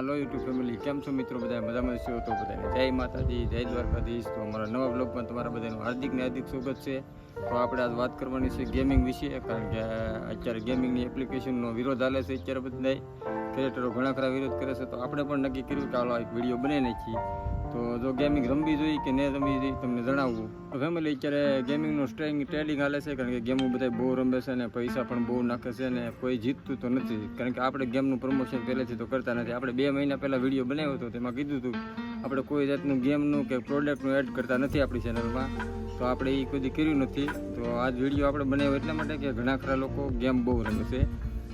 હાલો YouTube family, કેમ છો મિત્રો? બધા મજામાં છો? તો બધાને જય માતાજી, જય દ્વારકાધીશ. તો અમારા નવા બ્લોગમાં તમારા બધાનું હાર્દિક ને હાર્દિક સ્વાગત છે. તો આપણે આજ વાત કરવાની છે ગેમિંગ વિશે, કારણ કે અત્યારે ગેમિંગની એપ્લિકેશનનો વિરોધ હાલે છે અત્યારે બધા ક્રિએટરો ઘણા ખરા વિરોધ કરે છે. તો આપણે પણ નક્કી કર્યું કે હાલો એક વીડિયો બનાવી નાખીએ. તો જો ગેમિંગ રમવી જોઈએ કે ન રમવી જોઈએ, તમને જણાવવું તો ફેમિલી અત્યારે ગેમિંગનું સ્ટ્રેંગ ટ્રેડિંગ હાલે છે, કારણ કે ગેમો બધા બહુ રમે છે અને પૈસા પણ બહુ નાખે છે અને કોઈ જીતતું તો નથી. કારણ કે આપણે ગેમનું પ્રમોશન પહેલેથી તો કરતા નથી. આપણે બે મહિના પહેલાં વીડિયો બનાવ્યો હતો, તેમાં કીધું હતું, આપણે કોઈ જાતનું ગેમનું કે પ્રોડક્ટનું એડ કરતા નથી આપણી ચેનલમાં તો આપણે એ કોઈ કર્યું નથી. તો આ વીડિયો આપણે બનાવ્યો એટલા માટે કે ઘણા ખરા લોકો ગેમ બહુ રમે છે.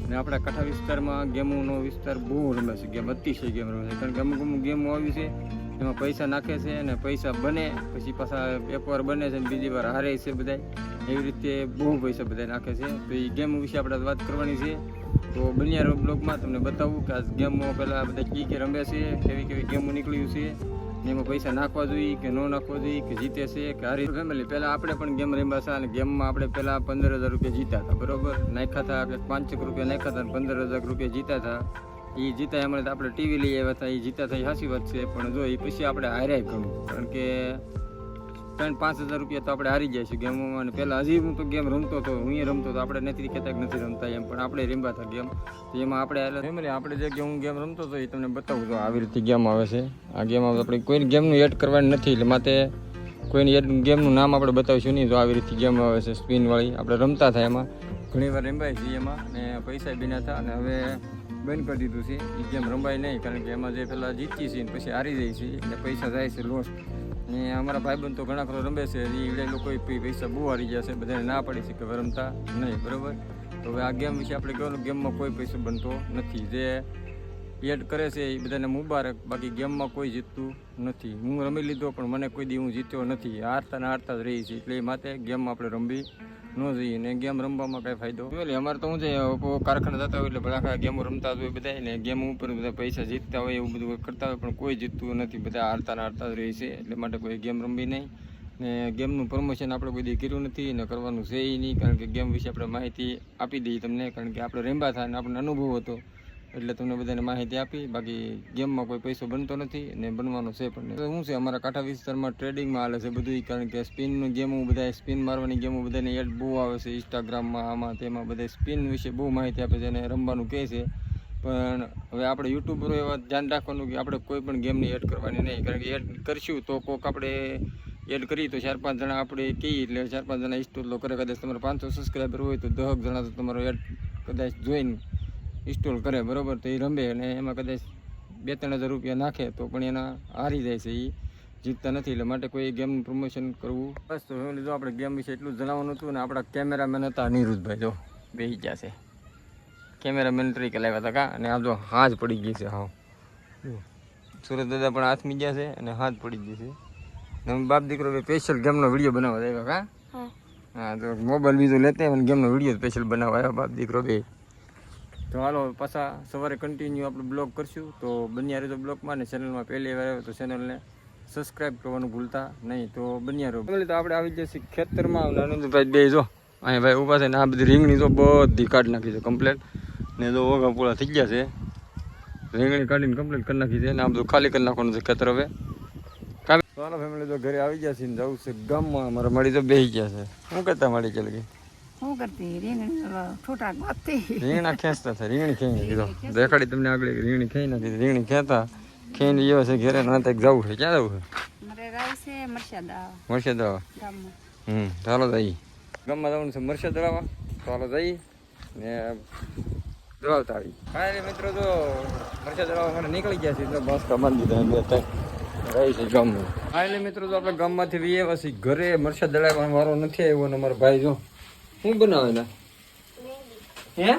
અને આપણા કાંઠા વિસ્તારમાં ગેમોનો વિસ્તાર બહુ રમે છે. ગેમ અતિશય ગેમ રમે છે. કારણ કે અમુક અમુક ગેમો આવી છે એમાં પૈસા નાખે છે અને પૈસા બને, પછી પાછા એકવાર બને છે અને બીજી વાર હારે છે બધા એવી રીતે બહુ પૈસા બધા નાખે છે. તો એ ગેમ વિશે આપણે વાત કરવાની છે. તો બન્યા બ્લોગમાં, તમને બતાવું કે આ ગેમો પહેલાં બધા કી કે રમે છે, કેવી કેવી ગેમો નીકળ્યું છે એમાં પૈસા નાખવા જોઈએ કે ન નાખવા જોઈએ, કે જીતે છે, કે હારી ફેમિલી પહેલાં આપણે પણ ગેમ રમ્યા હતા અને ગેમમાં આપણે પહેલાં પંદર હજાર રૂપિયા જીતા હતા, બરોબર? નાખ્યા હતા કે પાંચેક રૂપિયા નાખ્યા હતા અને પંદર હજાર રૂપિયા જીતા હતા. એ જીતા એમણે આપણે ટીવી લઈ આવ્યા હતા એ જીતા થઈ સાચી વાત છે, પણ જો એ પછી આપણે હાર્યા ઘણું. કારણ કે ત્રણ પાંચ હજાર રૂપિયા તો આપણે હારી જાય છે ગેમોમાં, અને પહેલાં હજી હું તો ગેમ રમતો હતો, હું રમતો હતો, આપણે નથી કહેતા કે નથી રમતા એમ, પણ આપણે રમવા હતા ગેમ, તો એમાં આપણે ફેમિલી આપણે જે હું ગેમ રમતો હતો એ તમને બતાવું તો આવી રીતે ગેમ આવે છે. આ ગેમ આપણે કોઈ ગેમનું એડ કરવાની નથી, એટલે માટે કોઈની એડ ગેમનું નામ આપણે બતાવીશું નહીં તો આવી રીતે ગેમ આવે છે સ્પિનવાળી આપણે રમતા હતા એમાં. ઘણી વાર રમાય છે એમાં અને પૈસા બીના હતા, અને હવે બંધ કરી દીધું છે. એ ગેમ રમાય નહીં, કારણ કે એમાં જે પહેલાં જીતીએ છીએ પછી હારી જાય છે, એટલે પૈસા જાય છે લોસ ને અમારા ભાઈબંધ તો ઘણા ખરો રમે છે એ એ લોકો પૈસા બહુ હારી ગયા છે, બધાને ના પડી છે કે રમતા નહીં, બરાબર? તો હવે આ ગેમ વિશે આપણે કહેવાનું ગેમમાં કોઈ પૈસો બનતો નથી. જે એડ કરે છે એ બધાને મુબારક. બાકી ગેમમાં કોઈ જીતતું નથી. હું રમી લીધો, પણ મને કોઈ દી હું જીત્યો નથી. હારતા ને હારતા જ રહી છે. એટલે એ માટે ગેમમાં આપણે રમવી ન જોઈએ ને ગેમ રમવામાં કાંઈ ફાયદો. અમારે તો શું છે કારખાના જતા હોય એટલે બધા ગેમો રમતા જ હોય બધા ને. ગેમ ઉપર બધા પૈસા જીતતા હોય એવું બધું કરતા હોય, પણ કોઈ જીતતું નથી. બધા હારતા ને હારતા જ રહે છે. એટલે માટે કોઈ ગેમ રમવી નહીં. ને ગેમનું પ્રમોશન આપણે કોઈ દી કર્યું નથી ને કરવાનું છે નહીં. કારણ કે ગેમ વિશે આપણે માહિતી આપી દઈએ તમને. કારણ કે આપણે રેમ્બા થાય ને આપણને અનુભવ હતો. એટલે તમને બધાને માહિતી આપી. બાકી ગેમમાં કોઈ પૈસો બનતો નથી ને બનવાનો છે પણ. શું છે, અમારા કાંઠા વિસ્તારમાં ટ્રેડિંગમાં હાલે છે બધું કારણ કે સ્પિનનું ગેમો બધા સ્પિન મારવાની ગેમો બધાને એડ બહુ આવે છે ઇન્સ્ટાગ્રામમાં આમાં, તેમાં બધા સ્પિન વિશે બહુ માહિતી આપે છે અને રમવાનું કહે છે. પણ હવે આપણે યુટ્યુબરો એવા ધ્યાન રાખવાનું કે આપણે કોઈ પણ ગેમની એડ કરવાની નહીં, કારણ કે એડ કરશું તો કોક આપણે એડ કરીએ તો ચાર પાંચ જણા આપણે કહીએ એટલે ચાર પાંચ જણા ઇન્સ્ટોલ કરે કદાચ તમારે પાંચસો સબસ્ક્રાઈબર હોય તો દહક જણા તો તમારો એડ કદાચ જોઈને ઇન્સ્ટોલ કરે બરાબર? તો એ રમે અને એમાં કદાચ બે ત્રણ હજાર રૂપિયા નાખે તો પણ એના હારી જાય છે એ જીતતા નથી. એટલે માટે કોઈ ગેમનું પ્રમોશન કરવું. બસ તો લીધું આપણે ગેમ વિશે એટલું જણાવવાનું હતું ને આપણા કેમેરામેન હતા નિરુદ્ધભાઈ જો બે ગયા છે. કેમેરામેન તરીકે લાવ્યા હતા કા? અને આ જો હાથ પડી ગઈ છે હા સુરત દાદા પણ હાથ મી ગયા છે અને હાથ પડી ગઈ છે. અમે બાપ દીકરો સ્પેશિયલ ગેમનો વીડિયો બનાવવા આવ્યા કા? હા. તો મોબાઈલ બીજો લેતા અને ગેમનો વીડિયો સ્પેશિયલ બનાવવા આવ્યા બાપ દીકરો બે. તો હાલો પાછા સવારે કન્ટિન્યુ આપણે બ્લોગ કરશું. તો બન્યા રહ્યો બ્લોગમાં ને ચેનલમાં પહેલી વાર આવ્યો તો ચેનલને સબસ્ક્રાઇબ કરવાનું ભૂલતા નહીં. તો બન્યા રહો. તો આપણે આવી જશે ખેતરમાં. આનંદભાઈ બે જો. અહીંયા ભાઈ ઊભા છે ને આ બધી રીંગણી તો બધી કાઢી નાખી છે કમ્પ્લેટ ને તો ઓગા પૂળા થઈ ગયા છે. રીંગણી કાઢીને કમ્પ્લીટ કરી નાખી છે ને આ બધું ખાલી કરી નાખવાનું છે ખેતર હવે. ચાલો ફેમિલી તો ઘરે આવી ગયા છે ને જવું છે ગામમાં. અમારા મળી તો બેસી ગયા છે. શું કહેતા મળી ચાલ ગઈ? શું કરતી? રીણ ગોતતી. ખેંચતા હતા રીંગણી ખેંચી દેખાડી તમને આગળ રીણ ખેંચી નાખી. રીંગણી ખેંચતા ખેંચી જેવો છે ઘેરે ના તક જવું છે. ક્યાં જવું છે? મારે રાઈ છે મરચા દાવા ગામમાં. હમ ચાલો જઈએ. ગામમાં જવાનું છે મરશે દવા ચાલો જઈએ. ને આવી ફાઇનલી મિત્રો તો મરશે દવા મને નીકળી ગયા છે તો બસ કમાન દીધા બે રહી છે ગામમાં. ફાઇનલી મિત્રો તો આપણે ગામમાંથી વીએ આવ્યા ઘરે મરસા દળાવવાનો વારો નથી આવ્યો અને અમારા ભાઈ જો. શું બનાવે ને હે?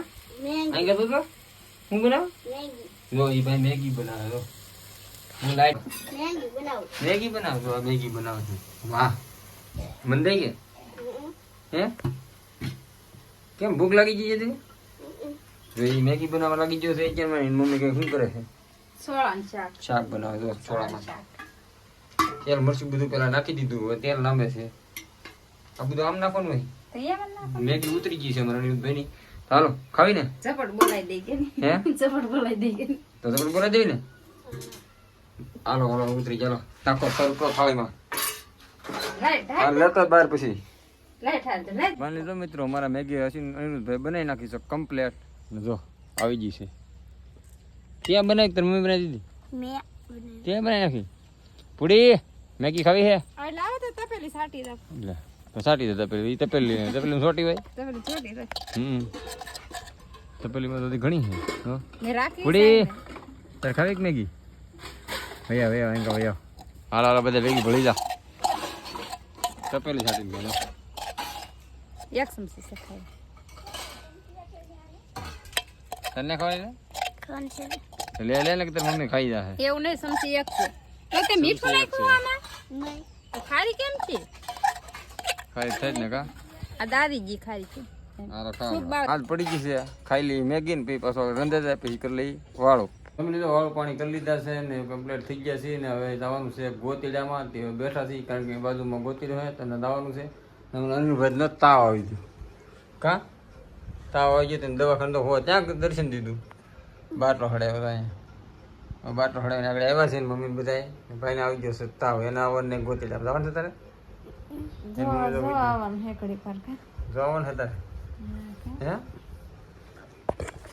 આઈ ગયો તો? શું બનાવે? જો એ ભાઈ મેગી બનાવે તો હું લાઈટ મેગી બનાવ. છો આ મેગી બનાવ છું. વાહ. મન દઈ કે હે? કેમ ભૂખ લાગી ગઈ છે જો ઈ મેગી બનાવવા લાગી ગયો છે અત્યારમાં મારી મમ્મી કઈ શું કરે છે? સોળાનું શાક. શાક બનાવે તો શાક. તેલ મરચું બધું પેલા નાખી દીધું હવે તેલ લાંબે છે. આ બધું આમ નાખવાનું હોય? મેગી ઉતરી ગઈ છે અમારા અનિરુદ્ધભાઈની ચાલો ખાવી ને ઝપટ બોલાઈ દઈ કે હે? ઝપટ બોલાઈ દઈ કે તો તમે બોલા દેવી ને? હાલો હાલો ઉતરી ચાલો. નાખો સર ઉપરો થાળીમાં લાઈટ આ લેતો જ બહાર પછી. લાઈટ હાલ તો લાઈટ. માની લો મિત્રો મારા મેગી હસીન અનિરુદ્ધભાઈ બનાવી નાખી છે કમ્પ્લેટ જો આવી ગઈ છે. ત્યાં બનાવી? તારી મમ્મી બનાવી દીધી? મેં ત્યાં બનાવી નાખી? પૂડી મેગી ખાવી છે આ લાવો તો તપેલી સાટી રાખ. એટલે તો સાટી દે તપેલી ઈ તપેલી તપેલી છોટી હોય? તપેલી છોટી હમ. તપેલીમાં તો ઘણી છે હો. મેં રાખી પૂડી તારે ખાવી કે મેગી ભૈયા ભૈયા એમ ભૈયા હાલો હાલો બધા ભેગી ભળી જા તપેલી સાટી દે એક ચમચી સખાય તને ખવાય ને કોણ છે. તો લે લે કે તારી મમ્મી ખાઈ જાશે એવું નહીં ચમચી એક છે તો તે મીઠું નાખ્યું આમાં? નહીં. તો ખારી કેમ છે? ખાઈ થાય ને કા? આ દાદીજી ખાઈ છે. હાલો પડી ગઈ છે. ખાઈ લઈ મેગી ને પછી પાછો રંધે જાય પછી કરી લઈ વાળો. તમે તો વાળું પાણી કરી લીધા છે ને કમ્પ્લીટ થઈ ગયા છે ને હવે જવાનું છે ગોતીડામાં. તે બેઠા છીએ કારણ કે બાજુમાં ગોતીડો છે તને જવાનું છે. તમને અનિલભાઈ ન તાવ આવી ગયો. કા? તાવ આવી ગયો તેને દવાખાને તો હોય ત્યાં દર્શન દીધું. બાટલો હડાવ્યો બધા અહીંયા. બાટલો હડાવીને આગળ આવ્યા છે ને મમ્મી બધાએ. ભાઈને આવી ગયો છે તાવ. એના આવવાને ગોતીડા. જવાનું છે તારે?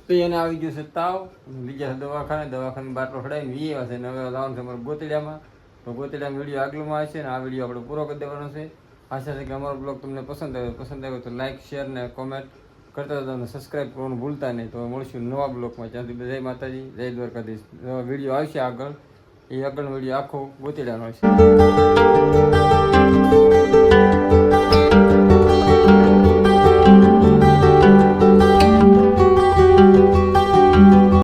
તો એને આવી ગયો છે તાવ બીજા દવાખાને દવાખાને બાટલો ખડાવીને વી આવ્યા છે. હવે લાવવાનું છે અમારે ગોતડિયામાં. તો ગોતડિયામાં વીડિયો આગળમાં આવશે અને આ વીડિયો આપણે પૂરો કરી દેવાનો છે. આશા છે કે અમારો બ્લોગ તમને પસંદ આવ્યો. પસંદ આવ્યો તો લાઇક શેર ને કોમેન્ટ કરતા હતા અને સબસ્ક્રાઈબ કરવાનું ભૂલતા નહીં. તો મળશું નવા બ્લોગમાં. ત્યાંથી જય માતાજી જય દ્વારકાધીશ. નવા વીડિયો આવશે આગળ. એ આગળનો વીડિયો આખો ગોતીડાનો હશે.